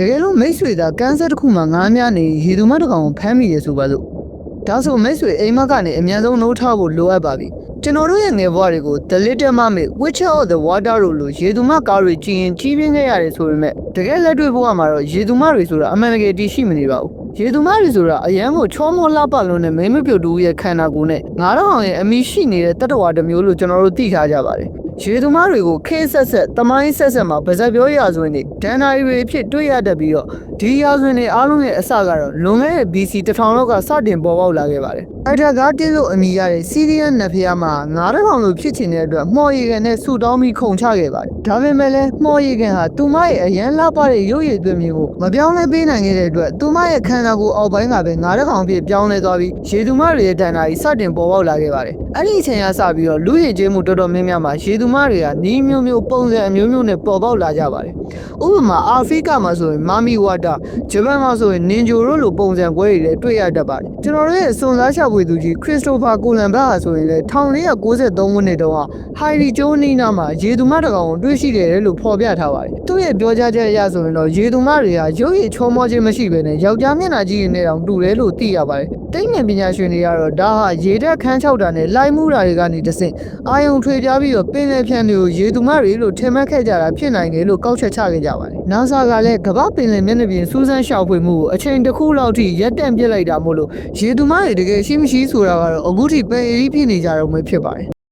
တကယ်လို့မိတ်ဆွေသာကန်းဆက်တစ်ခုမှငားများနေရေသူမတစ်ကောင်ကိုဖမ်းမိရဆိုပါလို့ဒါဆိုမိတ်ဆွေအိမ်မက်ကနေအမြန်ဆုံးနှိုးထားဖို့လိုအပ်ပါပြီကျွန်တော်တို့ရဲ့ငယ်ဘဝတွေကို The Little Mermaid Witcher of the Water လို့လို့ရေသူမကားတွေကြည်ရင်ကြီးပြင်းခဲ့ရတယ်ဆိုပေမဲ့တကယ်လက်တွေ့ဘဝမှာတော့ရေသူမတွေဆိုတာအမှန်တကယ်တည်ရှိမနေပါဘူးရေသူမတွေဆိုတာအရန်ကိုချောမောလှပလုံးနဲ့မင်းမပြုတ်တူရဲ့ခန္ဓာကိုယ်နဲ့ငါးတော့အောင်ရဲ့အမိရှိနေတဲ့တတ္တဝါတစ်မျိုးလို့ကျွန်တော်တို့သိထားကြပါတယ် ရေသူမတွေကိုခေတ်ဆက်ဆက်တမိုင်းဆက်ဆက်မှာဗဇက်ပြောရာဇဝင်တွေဒန်နာရီတွေအဖြစ်တွေ့ရတတ်ပြီးတော့ဒီရာဇဝင်တွေအားလုံးရဲ့အစကတော့လွန်ခဲ့တဲ့ BC 1000လောက်ကစတင်ပေါ်ပေါက်လာခဲ့ပါတယ်။အထက်ကတင်းလို့အမည်ရတဲ့စီးရီးယန်နတ်ဖျားမှာငါးတောင်လိုဖြစ်ချင်တဲ့အတွက်မှော်ရီကန်နဲ့ဆူတောင်းပြီးခုန်ချခဲ့ပါတယ်။ဒါပေမဲ့လည်းမှော်ရီကန်ဟာသူမရဲ့အရန်လှပတဲ့ရုပ်ရည်သွင်းမျိုးကိုမပြောင်းလဲပေးနိုင်ခဲ့တဲ့အတွက်သူမရဲ့ခန္ဓာကိုယ်အောက်ပိုင်းကပဲငါးတောင်ဖြစ်ပြောင်းလဲသွားပြီးရေသူမတွေရဲ့ဒန်နာရီစတင်ပေါ်ပေါက်လာခဲ့ပါတယ်။အဲ့ဒီအချိန်ကစပြီးတော့လူရည်ကျေးမှုတော်တော်များများမှာရေသူမတွေကနီးမျိုးမျိုးပုံစံအမျိုးမျိုးနဲ့ပေါ်ပေါက်လာကြပါတယ်။ဥပမာအာဖရိကမှာဆိုရင်မာမီဝါတာဂျပန်မှာဆိုရင်နင်ဂျိုတို့လိုပုံစံပွဲတွေလည်းတွေ့ရတတ်ပါတယ်။ကျွန်တော်တို့ရဲ့စွန်စားရှာဖွေသူကြီးခရစ္စတိုဖာကိုလန်ဘတ်ဟာဆိုရင်လည်း1493ခုနှစ်တုန်းကဟိုင်ရီကျိုးနီနာမှာရေသူမတစ်ကောင်ကိုတွေ့ရှိတယ်လို့ဖော်ပြထားပါတယ်။သူ့ရဲ့ပြောကြားချက်အရဆိုရင်တော့ရေသူမတွေကရုပ်ရည်ချောမောခြင်းမရှိဘဲနဲ့ယောက်ျားမျက်နှာကြီးတွေနဲ့တောင်တူတယ်လို့သိရပါတယ်။တိတ်ငင်ပညာရှင်တွေကတော့ဒါဟာရေတက်ခန်းချောက်တာနဲ့လိုက်မှုတာတွေကနေတဆင့်အာယုံထွေပြားပြီးတော့ပင်လယ်ဖြန်တွေကိုရေသူမတွေလို့ထင်မှတ်ခဲ့ကြတာဖြစ်နိုင်တယ်လို့ကောက်ချက်ချခဲ့ကြပါတယ်။ NASA ကလည်းကမ္ဘာပင်လယ်မျက်နှာပြင်စူးစမ်းရှာဖွေမှုကိုအချိန်တစ်ခုလောက်ထိရပ်တန့်ပစ်လိုက်တာမို့လို့ရေသူမတွေတကယ်ရှိမရှိဆိုတာကတော့အခုထိပယ်အေးဖြစ်နေကြတော့မှဖြစ်ပါတယ်